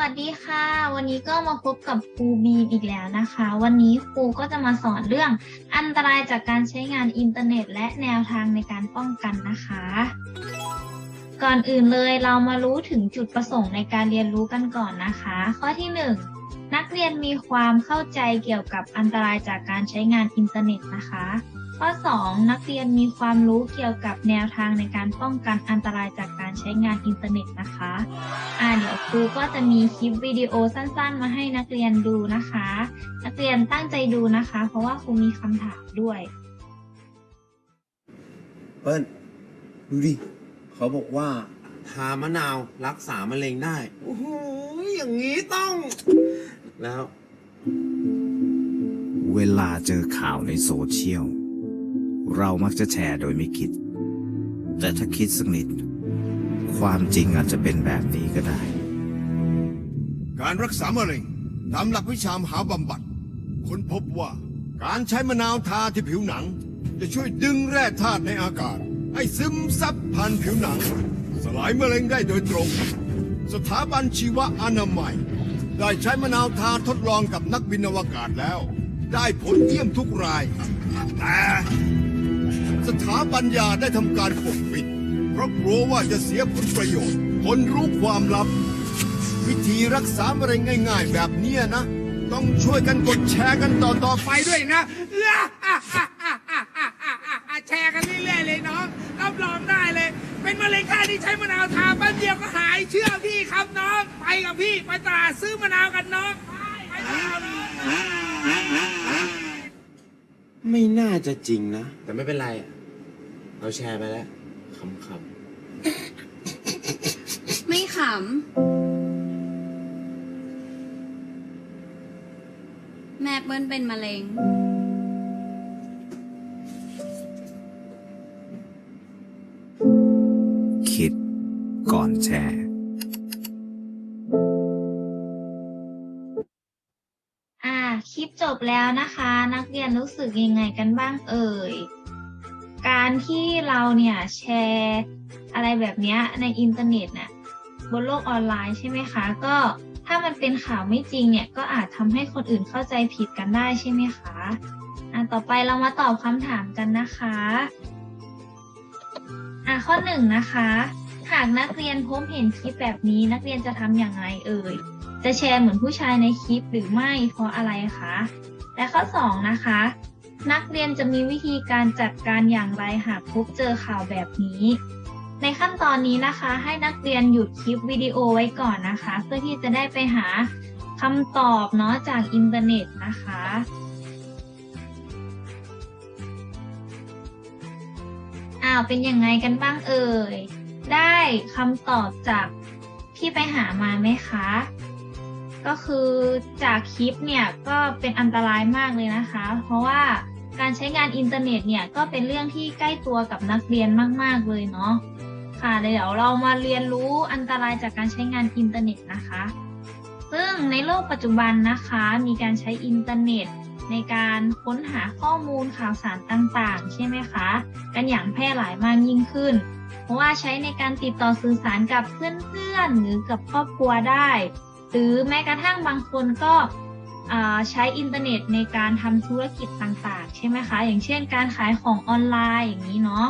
วัสดีค่ะ วันนี้ก็มาพบกับครูบีอีกแล้วนะคะ วันนี้ครูก็จะมาสอนเรื่องอันตรายจากการใช้งานอินเทอร์เน็ต และแนวทางในการป้องกันนะคะ ก่อนอื่นเลยเรามารู้ถึงจุดประสงค์ในการเรียนรู้กันก่อนนะคะ ข้อที่ห นักเรียนมีความเข้าใจเกี่ยวกับอันตรายจากการใช้งานอินเทอร์เน็ตนะคะ ข้อ 2 นักเรียนมีความรู้เกี่ยวกับแนวทางในการป้องกันอันตรายจากการใช้งานอินเทอร์เน็ตนะคะอ่าเดี๋ยวครูก็จะมีคลิปวิดีโอสั้นๆ มาให้นักเรียนดูนะคะ นักเรียนตั้งใจดูนะคะ เพราะว่าครูมีคำถามด้วยเปิ้ลดูดิเขาบอกว่าทามะนาวรักษามะเร็งได้ โอ้โห อย่างนี้ต้อง แล้ว เวลาเจอข่าวในโซเชียล เรามักจะแชร์โดยไม่คิด แต่ถ้าคิดสักนิด ความจริงอาจจะเป็นแบบนี้ก็ได้ การรักษามะเร็งตามหลักวิชามหาบำบัดค้นพบว่าการใช้มะนาวทาที่ผิวหนัง จะช่วยดึงแร่ธาตุในอากาศ ให้ซึมซับผ่านผิวหนัง สลายมะเร็งได้โดยตรง สถาบันชีวอนามัย ได้ใช้มะนาวทาทดลองกับนักบินอวกาศแล้ว ได้ผลเยี่ยมทุกราย แต่สถาบันยาได้ทำการปกปิด เพราะกลัวว่าจะเสียผลประโยชน์ คนรู้ความลับ วิธีรักษามะเร็งง่าย ๆ แบบเนี้ยนะ ต้องช่วยกันกดแชร์กันต่อๆไปด้วยนะ แชร์กันเรื่อยๆเลยน้องรับรองลยเป็น มะเร็งค่าที่ใช้มะนาวทาแป๊บเดียวก็หายเชื่อพี่ครับน้อง ไปกับพี่ไปตลาดซื้อมะนาวกันน้องไปไปตลาดไม่น่าจะจริงนะ แต่ไม่เป็นไรอะเราแชร์ไปแล้วขำไม่ขำ แม่เปิ้ลเป็นมะเร็ง ก่อนแชร์ อ่า คลิปจบแล้วนะคะ นักเรียนรู้สึกยังไงกันบ้างเอ่ย การที่เราเนี่ยแชร์อะไรแบบเนี้ยในอินเทอร์เน็ตน่ะบนโลกออนไลน์ใช่ไหมคะ ก็ถ้ามันเป็นข่าวไม่จริงเนี่ย ก็อาจทำให้คนอื่นเข้าใจผิดกันได้ใช่ไหมคะอ่าต่อไปเรามาตอบคำถามกันนะคะอะข้อหนึ่งนะคะ หากนักเรียนพบเห็นคลิปแบบนี้ นักเรียนจะทำอย่างไรเอ่ย จะแชร์เหมือนผู้ชายในคลิปหรือไม่เพราะอะไรคะ และข้อ 2 นะคะ นักเรียนจะมีวิธีการจัดการอย่างไรหากพบเจอข่าวแบบนี้ ในขั้นตอนนี้นะคะ ให้นักเรียนหยุดคลิปวิดีโอไว้ก่อนนะคะ เพื่อที่จะได้ไปหาคำตอบเนาะจากอินเทอร์เน็ตนะคะอ้าวเป็นยังไงกันบ้างเอ่ย ได้คำตอบจากที่ไปหามาไหมคะ ก็คือจากคลิปเนี่ยก็เป็นอันตรายมากเลยนะคะ เพราะว่าการใช้งานอินเทอร์เน็ตเนี่ยก็เป็นเรื่องที่ใกล้ตัวกับนักเรียนมาก ๆเลยเนาะค่ะเดี๋ยวเรามาเรียนรู้อันตรายจากการใช้งานอินเทอร์เน็ตนะคะ ซึ่งในโลกปัจจุบันนะคะ มีการใช้อินเทอร์เน็ต ในการค้นหาข้อมูลข่าวสารต่างๆ ใช่ไหมคะ กันอย่างแพร่หลายมากยิ่งขึ้น เพราะว่าใช้ในการติดต่อสื่อสารกับเพื่อนๆ หรือกับครอบครัวได้ หรือแม้กระทั่งบางคนก็ใช้อินเทอร์เน็ตในการทำธุรกิจต่างๆ ใช่ไหมคะ อย่างเช่นการขายของออนไลน์อย่างนี้เนาะ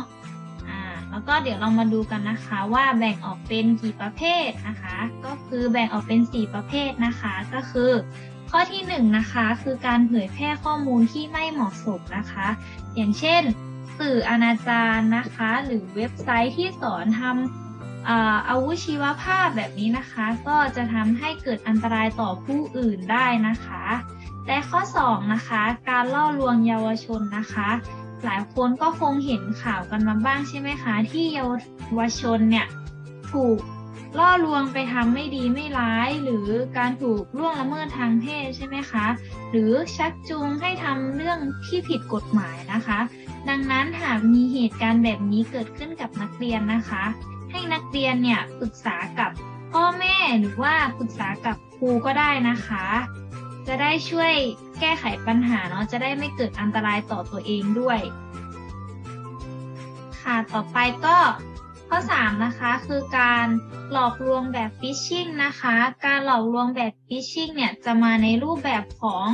แล้วก็เดี๋ยวเรามาดูกันนะคะว่าแบ่งออกเป็นกี่ประเภทนะคะ ก็คือแบ่งออกเป็น 4 ประเภทนะคะ ก็คือ ข้อที่1นงนะคะคือการเผยแพร่ข้อมูลที่ไม่เหมาะสมนะคะ อย่างเช่น สื่ออนาจารนะคะ หรือเว็บไซต์ที่สอนทำอาอาวุธชีวภาพแบบนี้นะคะ ก็จะทำให้เกิดอันตรายต่อผู้อื่นได้นะคะ และข้อ2นะคะการล่อลวงเยาวชนนะคะ หลายคนก็คงเห็นข่าวกันมาบ้างใช่ไหมคะ ที่เยาวชนเนี่ยถูก ล่อลวงไปทำไม่ดีไม่ร้าย หรือการถูกล่วงละเมิดทางเพศใช่ไหมคะ หรือชักจูงให้ทำเรื่องที่ผิดกฎหมายนะคะ ดังนั้นหากมีเหตุการณ์แบบนี้เกิดขึ้นกับนักเรียนนะคะ ให้นักเรียนเนี่ยปรึกษากับพ่อแม่หรือว่าปรึกษากับครูก็ได้นะคะ จะได้ช่วยแก้ไขปัญหาเนาะจะได้ไม่เกิดอันตรายต่อตัวเองด้วย ค่ะต่อไปก็ ข้อ 3 นะคะคือการหลอกลวงแบบฟิชชิงนะคะ การหลอกลวงแบบฟิชชิงเนี่ยจะมาในรูปแบบของ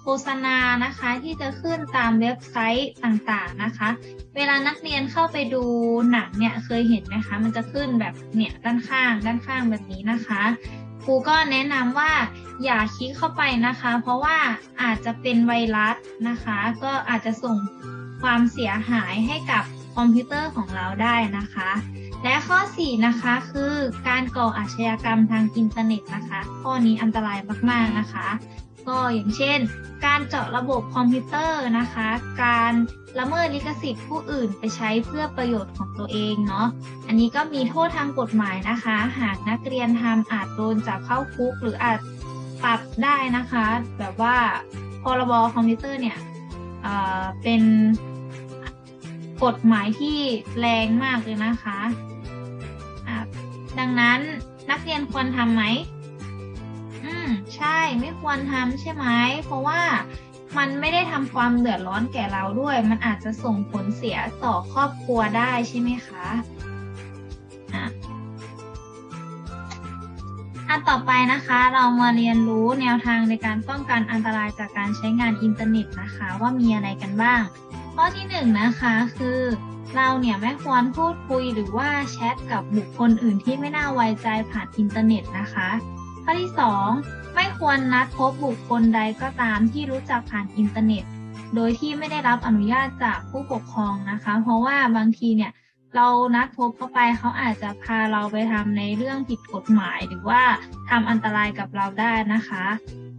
โฆษณานะคะที่จะขึ้นตามเว็บไซต์ต่างๆนะคะ เวลานักเรียนเข้าไปดูหนังเนี่ยเคยเห็นไหมคะ มันจะขึ้นแบบเนี่ยด้านข้าง ด้านข้างแบบนี้นะคะครูก็แนะนำว่าอย่าคลิกเข้าไปนะคะ เพราะว่าอาจจะเป็นไวรัสนะคะ ก็อาจจะส่งความเสียหายให้กับ คอมพิวเตอร์ของเราได้นะคะ และข้อ 4 นะคะ คือการก่ออาชญากรรมทางอินเทอร์เน็ตนะคะ ข้อนี้อันตรายมากๆนะคะ ก็อย่างเช่น การเจาะระบบคอมพิวเตอร์นะคะ การละเมิดลิขสิทธิ์ผู้อื่นไปใช้เพื่อประโยชน์ของตัวเองเนาะ อันนี้ก็มีโทษทางกฎหมายนะคะ หากนักเรียนทำอาจโดนจับเข้าคุกหรืออาจปรับได้นะคะ แบบว่าพรบคอมพิวเตอร์เนี่ยเเป็น กฎหมายที่แรงมากเลยนะคะะดังนั้นนักเรียนควรทำไหม อืม ใช่ ไม่ควรทำใช่ไหม เพราะว่ามันไม่ได้ทำความเดือดร้อนแก่เราด้วย มันอาจจะส่งผลเสียต่อครอบครัวได้ใช่ไหมคะอะอันต่อไปนะคะ เรามาเรียนรู้แนวทางในการป้องกันอันตรายจากการใช้งานอินเทอร์เน็ตนะคะ ว่ามีอะไรกันบ้าง ข้อที่หนึ่งนะคะคือเราเนี่ยไม่ควรพูดคุยหรือว่าแชทกับบุคคลอื่นที่ไม่น่าไว้ใจผ่านอินเทอร์เน็ตนะคะ ข้อที่ 2 ไม่ควรนัดพบบุคคลใดก็ตามที่รู้จักผ่านอินเทอร์เน็ต โดยที่ไม่ได้รับอนุญาตจากผู้ปกครองนะคะ เพราะว่าบางทีเนี่ยเรานัดพบเข้าไปเขาอาจจะพาเราไปทำในเรื่องผิดกฎหมาย หรือว่าทำอันตรายกับเราได้นะคะ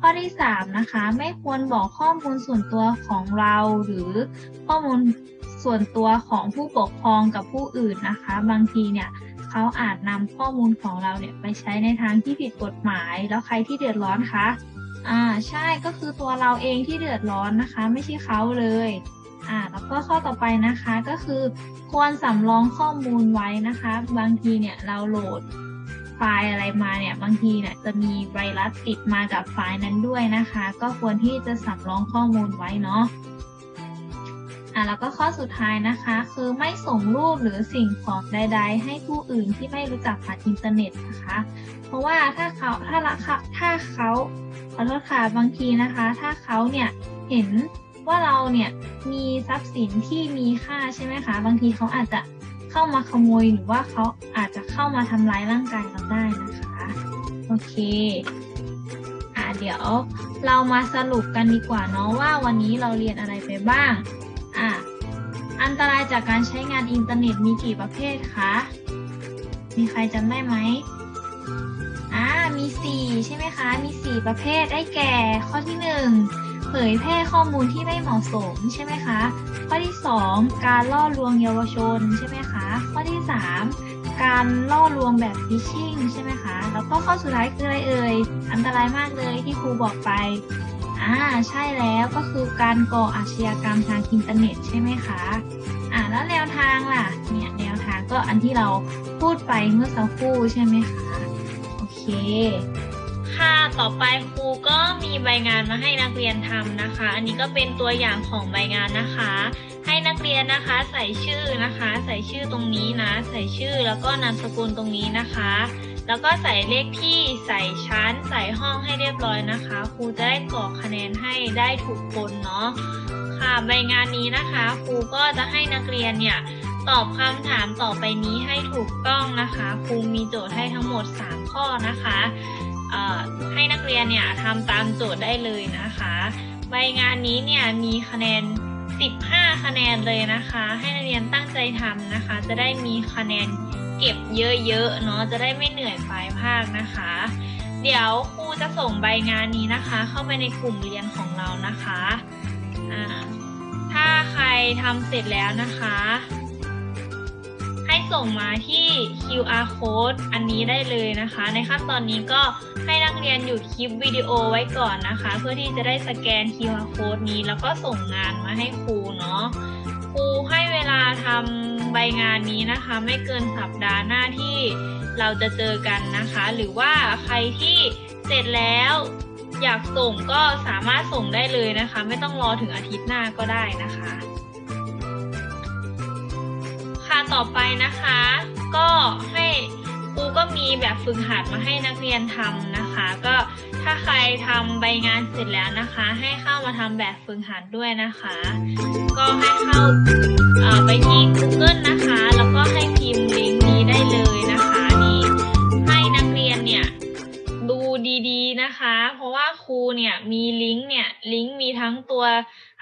ข้อที่ 3 นะคะ ไม่ควรบอกข้อมูลส่วนตัวของเราหรือข้อมูลส่วนตัวของผู้ปกครองกับผู้อื่นนะคะ บางทีเนี่ยเขาอาจนำข้อมูลของเราเนี่ยไปใช้ในทางที่ผิดกฎหมาย แล้วใครที่เดือดร้อนคะอ่าใช่ก็คือตัวเราเองที่เดือดร้อนนะคะ ไม่ใช่เขาเลยอ่าแล้วก็ข้อต่อไปนะคะก็คือ ควรสำรองข้อมูลไว้นะคะ บางทีเนี่ยเราโหลด ไฟล์อะไรมาเนี่ยบางทีเนี่ยจะมีไวรัสติดมากับไฟล์นั้นด้วยนะคะ ก็ควรที่จะสำรองข้อมูลไว้เนาะอะแล้วก็ข้อสุดท้ายนะคะ คือไม่ส่งรูปหรือสิ่งของใด ๆ ให้ผู้อื่นที่ไม่รู้จักผ่านอินเทอร์เน็ตนะคะ เพราะว่าถ้าเขาถ้าละค่ะถ้าเขาขอโทษค่ะบางทีนะคะ ถ้าเขาเนี่ยเห็นว่าเราเนี่ยมีทรัพย์สินที่มีค่าใช่ไหมคะ บางทีเขาอาจจะ เข้ามาขโมยหรือว่าเขาอาจจะเข้ามาทำร้ายร่างกายเราได้นะคะโอเคอะเดี๋ยวเรามาสรุปกันดีกว่าเนาะว่าวันนี้เราเรียนอะไรไปบ้างอะอันตรายจากการใช้งานอินเทอร์เน็ตมีกี่ประเภทคะมีใครจำได้ไหมอ่ามีสี่ใช่ไหมคะ มีสี่ประเภทได้แก่ ข้อที่หนึ่งเผยแพร่ข้อมูลที่ไม่เหมาะสมใช่ไหมคะ ข้อที่สองการล่อลวงเยาวชนใช่ไหมคะ ข้อที่สามการล่อลวงแบบฟิชชิ่งใช่ไหมคะ แล้วก็ข้อสุดท้ายคืออะไรเอ่ย อันตรายมากเลยที่ครูบอกไป อ่า ใช่แล้วก็คือการก่ออาชญากรรมทางอินเทอร์เน็ตใช่ไหมคะ อ่าแล้วแนวทางล่ะ เนี่ยแนวทางก็อันที่เราพูดไปเมื่อสักครู่ใช่ไหมคะ โอเค ค่ะ ต่อไปครูก็มีใบงานมาให้นักเรียนทำนะคะ อันนี้ก็เป็นตัวอย่างของใบงานนะคะ ให้นักเรียนนะคะใส่ชื่อนะคะ ใส่ชื่อตรงนี้นะ ใส่ชื่อแล้วก็นามสกุลตรงนี้นะคะ แล้วก็ใส่เลขที่ใส่ชั้น ใส่ห้องให้เรียบร้อยนะคะ ครูจะได้กรอกคะแนนให้ได้ถูกคนเนาะ ค่ะ ใบงานนี้นะคะ ครูก็จะให้นักเรียนเนี่ยตอบคำถามต่อไปนี้ให้ถูกต้องนะคะ ครูมีโจทย์ให้ทั้งหมด 3 ข้อนะคะ ให้นักเรียนเนี่ยทำตามโจทย์ได้เลยนะคะ ใบงานนี้เนี่ยมีคะแนน 15 คะแนนเลยนะคะ ให้นักเรียนตั้งใจทำนะคะ จะได้มีคะแนนเก็บเยอะๆเนาะจะได้ไม่เหนื่อยปลายภาคนะคะ เดี๋ยวครูจะส่งใบงานนี้นะคะ เข้าไปในกลุ่มเรียนของเรานะคะ ถ้าใครทำเสร็จแล้วนะคะ ให้ส่งมาที่ QR code อันนี้ได้เลยนะคะ ในขั้นตอนนี้ก็ให้นักเรียนหยุดคลิปวิดีโอไว้ก่อนนะคะ เพื่อที่จะได้สแกน QR code นี้แล้วก็ส่งงานมาให้ครูเนาะครูให้เวลาทำใบงานนี้นะคะ ไม่เกินสัปดาห์หน้าที่เราจะเจอกันนะคะ หรือว่าใครที่เสร็จแล้วอยากส่งก็สามารถส่งได้เลยนะคะ ไม่ต้องรอถึงอาทิตย์หน้าก็ได้นะคะ ต่อไปนะคะ ก็ให้ครูก็มีแบบฝึกหัดมาให้นักเรียนทำนะคะ ก็ถ้าใครทำใบงานเสร็จแล้วนะคะ ให้เข้ามาทำแบบฝึกหัดด้วยนะคะ ก็ให้เข้าไปที่ Google นะคะ แล้วก็ให้พิมพ์ เพราะว่าครูเนี่ยมีลิงก์เนี่ยลิงก์มีทั้งตัว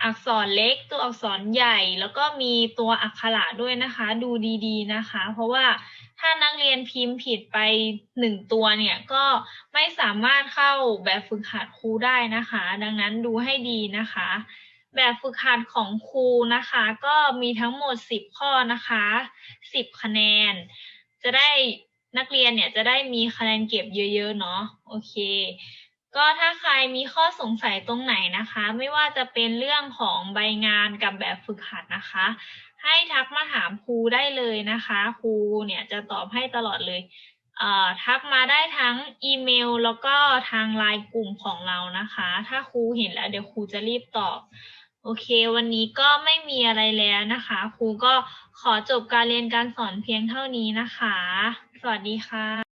อักษรเล็ก ตัวอักษรใหญ่ แล้วก็มีตัวอักขระด้วยนะคะ ดูดีๆนะคะ เพราะว่าถ้านักเรียนพิมพ์ผิดไปหนึ่งตัวเนี่ยก็ไม่สามารถเข้าแบบฝึกหัดครูได้นะคะ ดังนั้นดูให้ดีนะคะ แบบฝึกหัดของครูนะคะ ก็มีทั้งหมด 10 ข้อนะคะ 10 คะแนน จะได้นักเรียนเนี่ยจะได้มีคะแนนเก็บเยอะๆเนาะโอเค ก็ถ้าใครมีข้อสงสัยตรงไหนนะคะ ไม่ว่าจะเป็นเรื่องของใบงานกับแบบฝึกหัดนะคะ ให้ทักมาถามครูได้เลยนะคะครูเนี่ยจะตอบให้ตลอดเลยเอ่อทักมาได้ทั้งอีเมลแล้วก็ทางไลน์กลุ่มของเรานะคะ ถ้าครูเห็นแล้วเดี๋ยวครูจะรีบตอบ โอเค วันนี้ก็ไม่มีอะไรแล้วนะคะ ครูก็ขอจบการเรียนการสอนเพียงเท่านี้นะคะ สวัสดีค่ะ